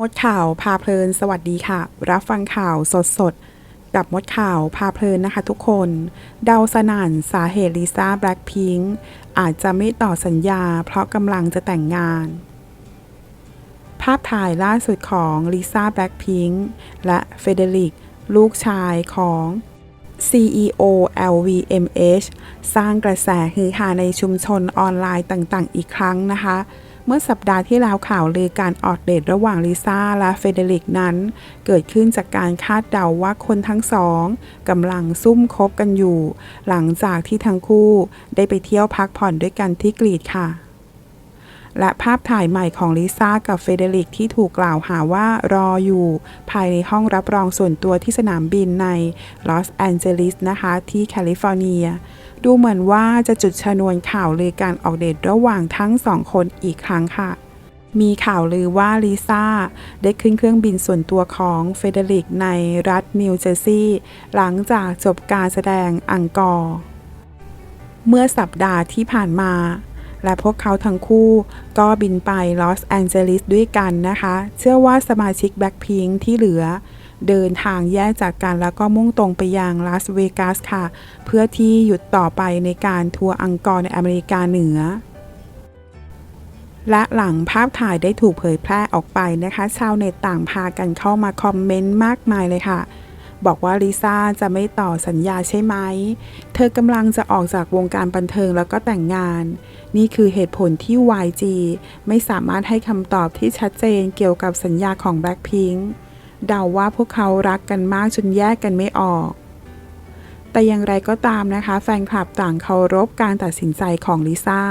มดข่าวพาเพลินสวัสดีค่ะ รับฟังข่าวสดสดกับมดข่าวพาเพลินนะคะทุกคน เดาสนั่นสาเหตุลิซ่าแบล็คพิงค์อาจจะไม่ต่อสัญญาเพราะกำลังจะแต่งงาน ภาพถ่ายล่าสุดของลิซ่าแบล็คพิงค์และเฟเดริก ลูกชายของ CEO LVMH สร้างกระแสฮือฮาในชุมชนออนไลน์ต่างๆ อีกครั้งนะคะ เมื่อสัปดาห์ที่แล้วข่าวลือการออกเดทระหว่างลิซ่าและเฟเดริกนั้น เกิดขึ้นจากการคาดเดาว่าคนทั้งสองกำลังซุ่มคบกันอยู่ หลังจากที่ทั้งคู่ได้ไปเที่ยวพักผ่อนด้วยกันที่กรีดค่ะ และภาพถ่ายใหม่ของลิซ่ากับเฟเดริกที่ถูกกล่าวหาว่ารออยู่ ภายในห้องรับรองส่วนตัวที่สนามบินในลอสแอนเจลิสนะคะที่แคลิฟอร์เนีย ดูเหมือนว่าจะจุดชนวนข่าวลือการออกเดทระหว่างทั้งสองคนอีกครั้งค่ะมีข่าวลือว่าลิซ่าได้ขึ้นเครื่องบินส่วนตัวของเฟเดริกในรัฐนิวเจอร์ซีย์หลังจากจบการแสดงอังกอร์ เมื่อสัปดาห์ที่ผ่านมา และพวกเขาทั้งคู่ก็บินไปลอสแอนเจลิสด้วยกันนะคะ เชื่อว่าสมาชิกแบล็คพิงที่เหลือ เดินทางแยกจากกันแล้วก็มุ่งตรงไปยังลาสเวกัสค่ะ เพื่อที่หยุดต่อไปในการทัวร์อังกอร์ในอเมริกาเหนือและหลังภาพถ่ายได้ถูกเผยแพร่ออกไปนะคะ ชาวเน็ตต่างพากันเข้ามาคอมเมนต์มากมายเลยค่ะ บอกว่าลิซ่าจะไม่ต่อสัญญาใช่ไหม เธอกำลังจะออกจากวงการบันเทิงแล้วก็แต่งงาน นี่คือเหตุผลที่ YG ไม่สามารถให้คำตอบที่ชัดเจนเกี่ยวกับสัญญาของ Blackpink เดาว่าพวกเขารักกันมากจนแยกกันไม่ออก แต่อย่างไรก็ตามนะคะ แฟนคลับต่างเคารพการตัดสินใจของลิซ่า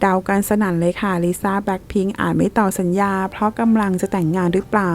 เดากันสนั่นเลยค่ะลิซ่าแบล็คพิงอาจไม่ต่อสัญญา เพราะกำลังจะแต่งงานหรือเปล่า